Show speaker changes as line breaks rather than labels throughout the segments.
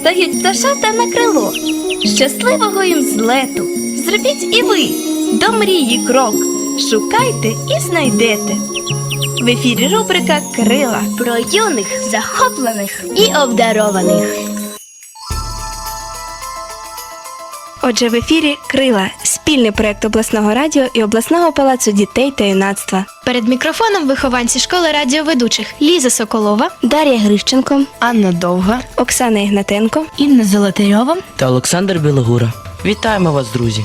стають пташата на крило. Щасливого їм злету! Зробіть і ви до мрії крок. Шукайте і знайдете. В ефірі рубрика Крила
Про юних, захоплених і обдарованих.
Отже, в ефірі Крила спільний проект обласного радіо і обласного палацу дітей та юнацтва.
Перед мікрофоном вихованці школи радіоведучих Ліза Соколова,
Дар'я Грищенко,
Анна Довга,
Оксана Ігнатенко.
Інна Золотарьова.
та Олександр Білогура. Вітаємо вас, друзі!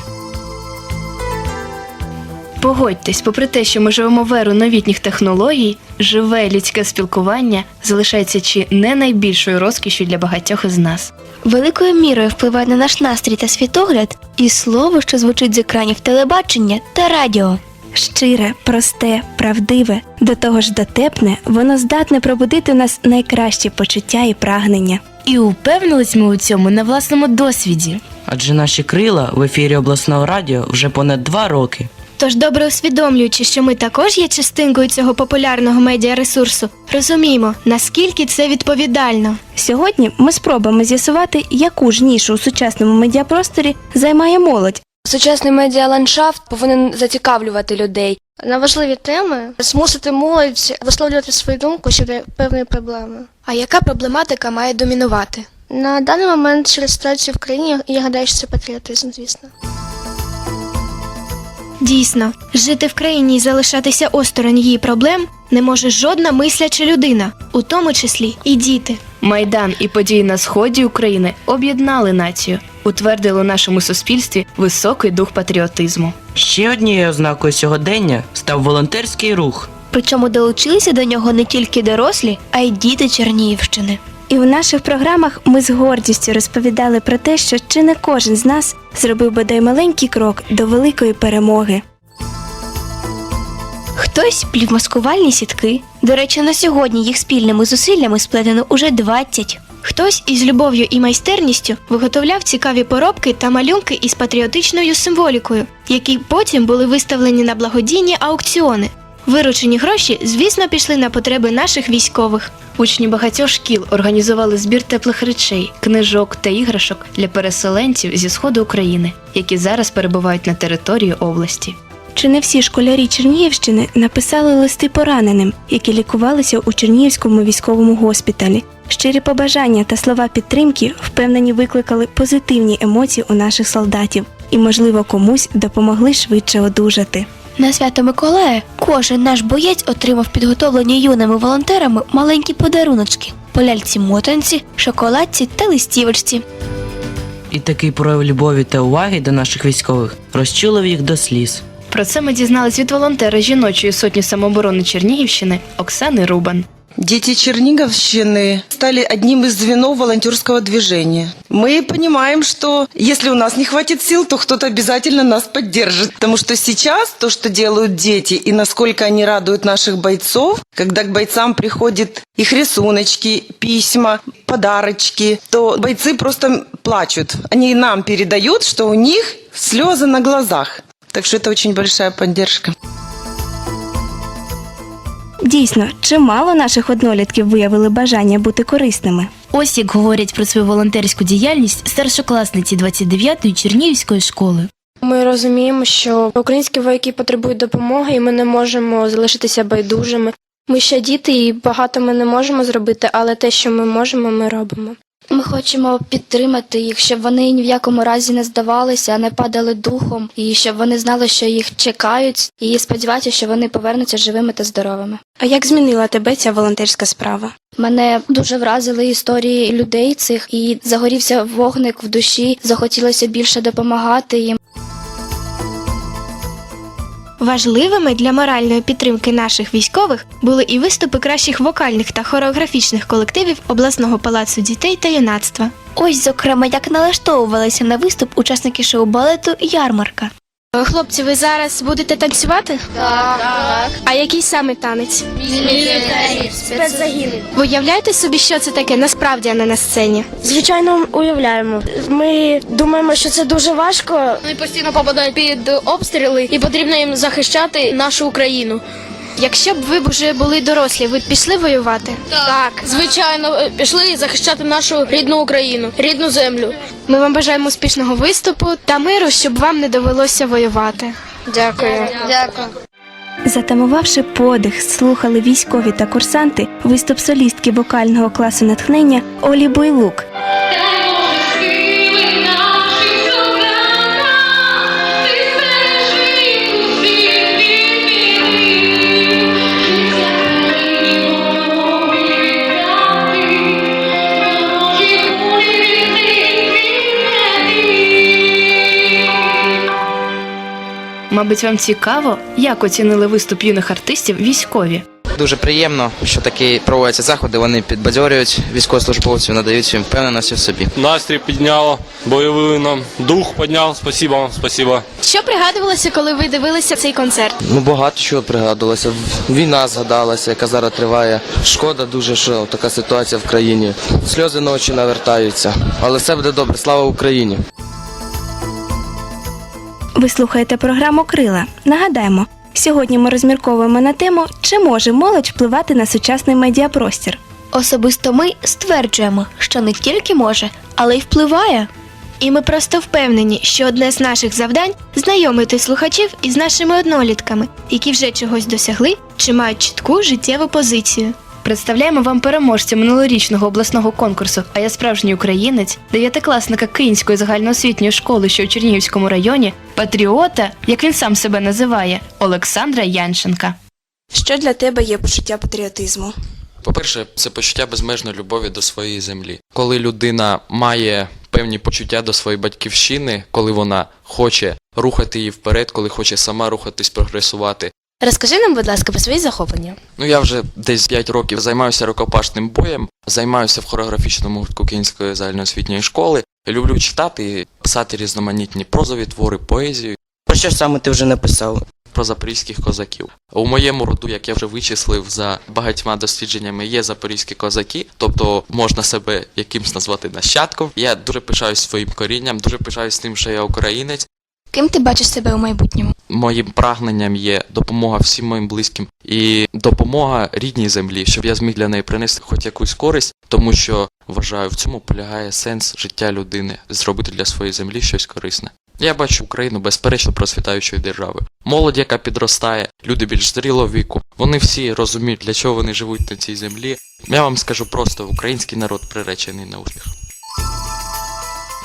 Погодьтесь, попри те, що ми живемо в еру новітніх технологій, живе людське спілкування залишається чи не найбільшою розкішю для багатьох із нас.
Великою мірою впливає на наш настрій та світогляд і слово, що звучить з екранів телебачення та радіо.
Щире, просте, правдиве, до того ж дотепне, воно здатне пробудити в нас найкращі почуття і прагнення.
І упевнились ми у цьому на власному досвіді.
Адже наші крила в ефірі обласного радіо вже понад два роки.
Тож, добре усвідомлюючи, що ми також є частинкою цього популярного медіаресурсу, розуміємо, наскільки це відповідально.
Сьогодні ми спробуємо з'ясувати, яку ж нішу у сучасному медіапросторі займає молодь,
Сучасний медіаландшафт повинен зацікавлювати людей.
на важливі теми змусити молодь висловлювати свою думку щодо певної проблеми.
А яка проблематика має домінувати?
На даний момент через ситуацію в країні я гадаю, що це патріотизм, звісно.
Дійсно, жити в країні і залишатися осторонь її проблем не може жодна мисляча людина, у тому числі і діти. Майдан і події на сході України об'єднали націю, утвердили у нашому суспільстві високий дух патріотизму.
Ще однією ознакою сьогодення став волонтерський рух.
Причому долучилися до нього не тільки дорослі, а й діти Чернігівщини.
І в наших програмах ми з гордістю розповідали про те, що чи не кожен з нас зробив бодай маленький крок до великої перемоги.
Хтось плів маскувальні сітки. До речі, на сьогодні їх спільними зусиллями сплетено уже 20.
Хтось із любов'ю і майстерністю виготовляв цікаві поробки та малюнки із патріотичною символікою, які потім були виставлені на благодійні аукціони. Виручені гроші, звісно, пішли на потреби наших військових. Учні багатьох шкіл організували збір теплих речей, книжок та іграшок для переселенців зі сходу України, які зараз перебувають на території області.
Чи не всі школярі Чернігівщини написали листи пораненим, які лікувалися у Чернігівському військовому госпіталі? Щирі побажання та слова підтримки впевнені викликали позитивні емоції у наших солдатів і, можливо, комусь допомогли швидше одужати.
На свято Миколая кожен наш боєць отримав підготовлені юними волонтерами маленькі подаруночки по ляльці мотанці, шоколадці та листівочці.
І такий прояв любові та уваги до наших військових розчулив їх до сліз.
Про це ми дізнались від волонтера жіночої сотні самооборони Чернігівщини Оксани Рубан.
Дети Черниговщины стали одним из звенов волонтерского движения. Мы понимаем, что если у нас не хватит сил, то кто-то обязательно нас поддержит. Потому что сейчас то, что делают дети и насколько они радуют наших бойцов, когда к бойцам приходят их рисуночки, письма, подарочки, то бойцы просто плачут. Они нам передают, что у них слезы на глазах. Так что это очень большая поддержка.
Дійсно, чимало наших однолітків виявили бажання бути корисними.
Ось як говорять про свою волонтерську діяльність старшокласниці 29-ї Чернігівської школи.
Ми розуміємо, що українські вояки потребують допомоги, і ми не можемо залишитися байдужими. Ми ще діти, і багато ми не можемо зробити, але те, що ми можемо, ми робимо.
Ми хочемо підтримати їх, щоб вони ні в якому разі не здавалися, не падали духом, і щоб вони знали, що їх чекають, і сподіваються, що вони повернуться живими та здоровими.
А як змінила тебе ця волонтерська справа?
Мене дуже вразили історії людей цих, і загорівся вогник в душі, захотілося більше допомагати їм.
Важливими для моральної підтримки наших військових були і виступи кращих вокальних та хореографічних колективів обласного палацу дітей та юнацтва.
Ось, зокрема, як налаштовувалися на виступ учасники шоу-балету Ярмарка.
Е, Хлопці, ви зараз будете танцювати? Так. А який саме танець?
Спецзагін.
Ви уявляєте собі, що це таке насправді, а не на сцені?
Звичайно, уявляємо. Ми думаємо, що це дуже важко.
Вони постійно попадають під обстріли, і потрібно їм захищати нашу Україну.
Якщо б ви б уже були дорослі, ви б пішли воювати?
Так, звичайно, е, пішли захищати нашу рідну Україну, рідну землю.
Ми вам бажаємо успішного виступу та миру, щоб вам не довелося воювати.
Дякую. Дякую.
Затамувавши подих, слухали військові та курсанти виступ солістки вокального класу натхнення Олі Буйлук.
Мабуть, вам цікаво, як оцінили виступ юних артистів військові.
Дуже приємно, що такі проводяться заходи. Вони підбадьорюють військовослужбовців, надають їм впевненості в собі.
Настрій підняло, бойовий нам дух підняв. Спасибо вам, спасибо.
Що пригадувалося, коли ви дивилися цей концерт?
Ну багато чого пригадувалося. Війна згадалася, яка зараз триває. Шкода дуже, що така ситуація в країні. Сльози на очі навертаються. Але все буде добре. Слава Україні!
Ви слухаєте програму Крила. Нагадаємо, сьогодні ми розмірковуємо на тему, чи може молодь впливати на сучасний медіапростір.
Особисто ми стверджуємо, що не тільки може, але й впливає.
І ми просто впевнені, що одне з наших завдань знайомити слухачів із нашими однолітками, які вже чогось досягли чи мають чітку життєву позицію.
Представляємо вам переможця минулорічного обласного конкурсу А я справжній українець, дев'ятикласника Київської загальноосвітньої школи, що у Чернігівському районі, патріота, як він сам себе називає, Олександра Янченка.
Що для тебе є почуття патріотизму?
По-перше, це почуття безмежної любові до своєї землі. Коли людина має певні почуття до своєї батьківщини, коли вона хоче рухати її вперед, коли хоче сама рухатись, прогресувати.
Розкажи нам, будь ласка, про свої захоплення.
Ну я вже десь 5 років займаюся рукопашним боєм, займаюся в хореографічному гуртку Київської загальноосвітньої школи. Люблю читати і писати різноманітні прозові твори, поезію
Про що саме ти вже написав?
про запорізьких козаків. У моєму роду, як я вже вичислив за багатьма дослідженнями, є запорізькі козаки, тобто можна себе якимсь назвати нащадком. Я дуже пишаюсь своїм корінням, дуже пишаюсь тим, що я українець.
Ким ти бачиш себе у майбутньому?
Моїм прагненням є допомога всім моїм близьким і допомога рідній землі, щоб я зміг для неї принести хоч якусь користь, тому що вважаю, в цьому полягає сенс життя людини зробити для своєї землі щось корисне. Я бачу Україну безперечно процвітаючою державою. Молодь, яка підростає, люди більш зрілого віку, вони всі розуміють, для чого вони живуть на цій землі. Я вам скажу просто, український народ приречений на успіх.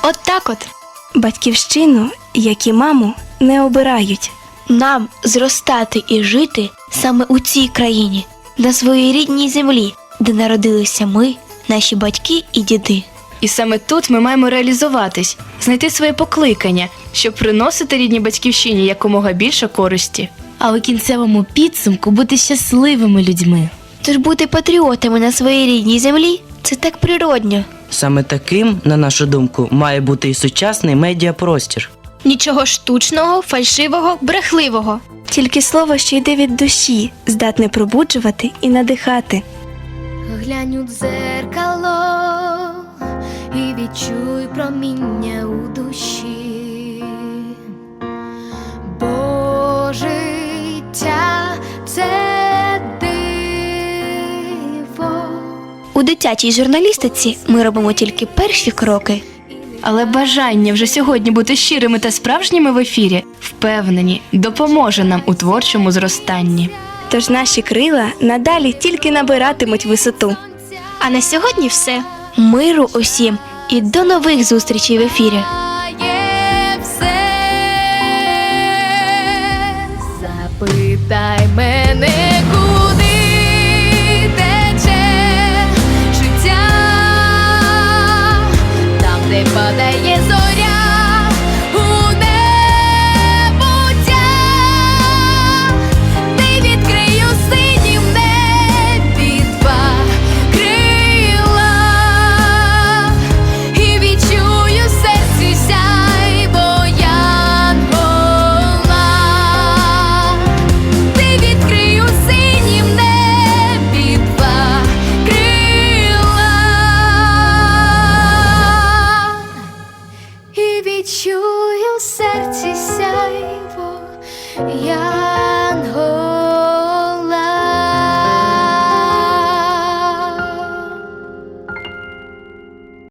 От так от.
Батьківщину, як і маму, не обирають.
Нам зростати і жити саме у цій країні, на своїй рідній землі, де народилися ми, наші батьки і діди.
І саме тут ми маємо реалізуватись, знайти своє покликання, щоб приносити рідній батьківщині якомога більше користі.
а у кінцевому підсумку бути щасливими людьми.
Тож бути патріотами на своїй рідній землі це так природньо.
Саме таким, на нашу думку, має бути і сучасний медіапростір.
Нічого штучного, фальшивого, брехливого.
Тільки слово, що йде від душі, здатне пробуджувати і надихати.
Глянь у дзеркало і відчуй проміння у душі.
Дитячій журналістиці ми робимо тільки перші кроки.
Але бажання вже сьогодні бути щирими та справжніми в ефірі, впевнені, допоможе нам у творчому зростанні.
Тож наші крила надалі тільки набиратимуть висоту.
А на сьогодні все.
Миру усім і до нових зустрічей в ефірі.
Запитай мене,